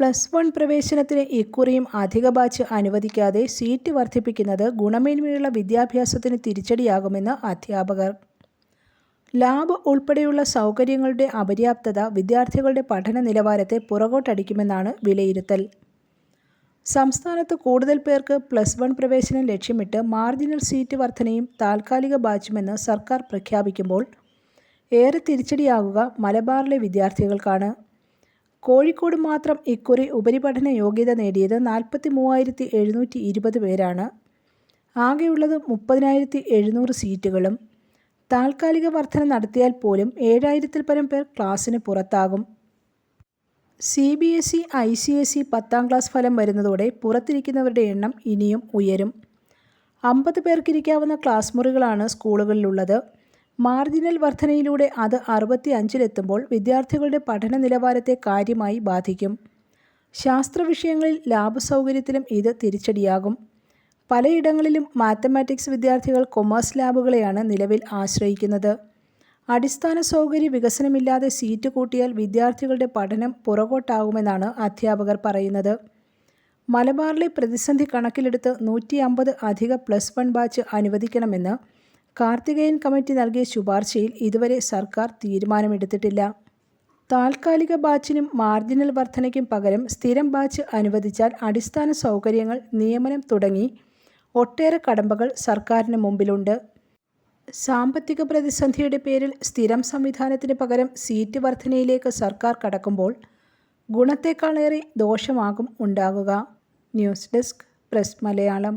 Plus one പ്രവേശനത്തിന് ഇക്കുറിയും അധിക batch അനുവദിക്കാതെ സീറ്റ് വർദ്ധിപ്പിക്കുന്നത് ഗുണമേന്മയുള്ള വിദ്യാഭ്യാസത്തിന് തിരിച്ചടിയാകുമെന്ന് അധ്യാപകർ. ലാബ് ഉൾപ്പെടെയുള്ള സൗകര്യങ്ങളുടെ അപര്യാപ്തത വിദ്യാർത്ഥികളുടെ പഠന നിലവാരത്തെ പുറകോട്ടടിക്കുമെന്നാണ് വിലയിരുത്തൽ. സംസ്ഥാനത്ത് കൂടുതൽ പേർക്ക് പ്ലസ് വൺ പ്രവേശനം ലക്ഷ്യമിട്ട് മാർജിനൽ സീറ്റ് വർധനയും താൽക്കാലിക ബാച്ചുമെന്ന് സർക്കാർ പ്രഖ്യാപിക്കുമ്പോൾ ഏറെ തിരിച്ചടിയാകുക മലബാറിലെ വിദ്യാർത്ഥികൾക്കാണ്. കോഴിക്കോട് മാത്രം ഇക്കുറി ഉപരിപഠന യോഗ്യത നേടിയത് നാൽപ്പത്തി മൂവായിരത്തി എഴുന്നൂറ്റി ഇരുപത് പേരാണ്. ആകെയുള്ളത് മുപ്പതിനായിരത്തി എഴുന്നൂറ് സീറ്റുകളും. താൽക്കാലിക വർധന നടത്തിയാൽ പോലും ഏഴായിരത്തിൽ പരം പേർ ക്ലാസ്സിന് പുറത്താകും. C B S E I C S E പത്താം ക്ലാസ് ഫലം വരുന്നതോടെ പുറത്തിരിക്കുന്നവരുടെ എണ്ണം ഇനിയും ഉയരും. അമ്പത് പേർക്കിരിക്കാവുന്ന ക്ലാസ് മുറികളാണ് സ്കൂളുകളിലുള്ളത്. മാർജിനൽ വർധനയിലൂടെ അത് അറുപത്തി അഞ്ചിലെത്തുമ്പോൾ വിദ്യാർത്ഥികളുടെ പഠന നിലവാരത്തെ കാര്യമായി ബാധിക്കും. ശാസ്ത്ര വിഷയങ്ങളിൽ ലാബ് സൗകര്യത്തിലും ഇത് തിരിച്ചടിയാകും. പലയിടങ്ങളിലും മാത്തമാറ്റിക്സ് വിദ്യാർത്ഥികൾ കൊമേഴ്സ് ലാബുകളെയാണ് നിലവിൽ ആശ്രയിക്കുന്നത്. അടിസ്ഥാന സൗകര്യ വികസനമില്ലാതെ സീറ്റ് കൂട്ടിയാൽ വിദ്യാർത്ഥികളുടെ പഠനം പുറകോട്ടാകുമെന്നാണ് അധ്യാപകർ പറയുന്നത്. മലബാറിലെ പ്രതിസന്ധി കണക്കിലെടുത്ത് നൂറ്റി അമ്പത് അധിക പ്ലസ് വൺ ബാച്ച് അനുവദിക്കണമെന്ന് കാർത്തികേയൻ കമ്മിറ്റി നൽകിയ ശുപാർശയിൽ ഇതുവരെ സർക്കാർ തീരുമാനമെടുത്തിട്ടില്ല. താൽക്കാലിക ബാച്ചിനും മാർജിനൽ വർധനയ്ക്കും പകരം സ്ഥിരം ബാച്ച് അനുവദിച്ചാൽ അടിസ്ഥാന സൗകര്യങ്ങൾ നിയമനം തുടങ്ങി ഒട്ടേറെ കടമ്പകൾ സർക്കാരിന് മുമ്പിലുണ്ട്. സാമ്പത്തിക പ്രതിസന്ധിയുടെ പേരിൽ സ്ഥിരം സംവിധാനത്തിന് പകരം സീറ്റ് വർധനയിലേക്ക് സർക്കാർ കടക്കുമ്പോൾ ഗുണത്തേക്കാളേറെ ദോഷമാകും ഉണ്ടാകുക. News desk press Malayalam.